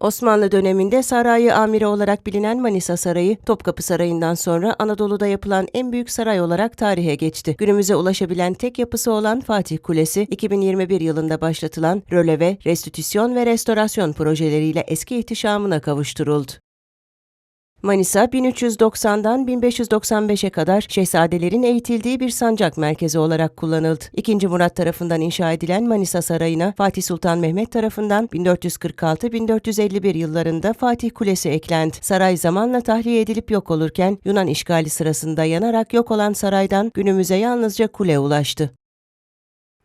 Osmanlı döneminde sarayı amiri olarak bilinen Manisa Sarayı, Topkapı Sarayı'ndan sonra Anadolu'da yapılan en büyük saray olarak tarihe geçti. Günümüze ulaşabilen tek yapısı olan Fatih Kulesi, 2021 yılında başlatılan röleve, restitüsyon ve restorasyon projeleriyle eski ihtişamına kavuşturuldu. Manisa 1390'dan 1595'e kadar şehzadelerin eğitildiği bir sancak merkezi olarak kullanıldı. İkinci Murat tarafından inşa edilen Manisa Sarayı'na Fatih Sultan Mehmet tarafından 1446-1451 yıllarında Fatih Kulesi eklendi. Saray zamanla tahliye edilip yok olurken Yunan işgali sırasında yanarak yok olan saraydan günümüze yalnızca kule ulaştı.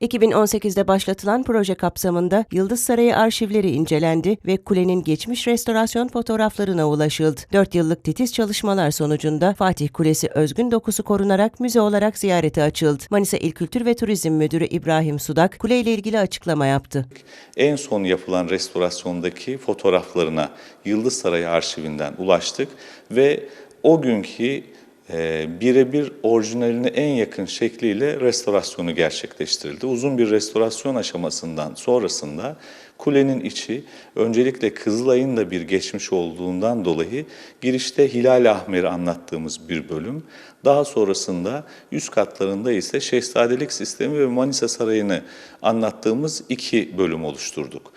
2018'de başlatılan proje kapsamında Yıldız Sarayı arşivleri incelendi ve kulenin geçmiş restorasyon fotoğraflarına ulaşıldı. 4 yıllık titiz çalışmalar sonucunda Fatih Kulesi özgün dokusu korunarak müze olarak ziyarete açıldı. Manisa İl Kültür ve Turizm Müdürü İbrahim Sudak, kuleyle ilgili açıklama yaptı. En son yapılan restorasyondaki fotoğraflarına Yıldız Sarayı arşivinden ulaştık ve o günkü e, birebir orijinaline en yakın şekliyle restorasyonu gerçekleştirildi. Uzun bir restorasyon aşamasından sonrasında kulenin içi öncelikle Kızılay'ın da bir geçmiş olduğundan dolayı girişte Hilal Ahmer'i anlattığımız bir bölüm. Daha sonrasında üst katlarında ise Şehzadelik Sistemi ve Manisa Sarayı'nı anlattığımız iki bölüm oluşturduk.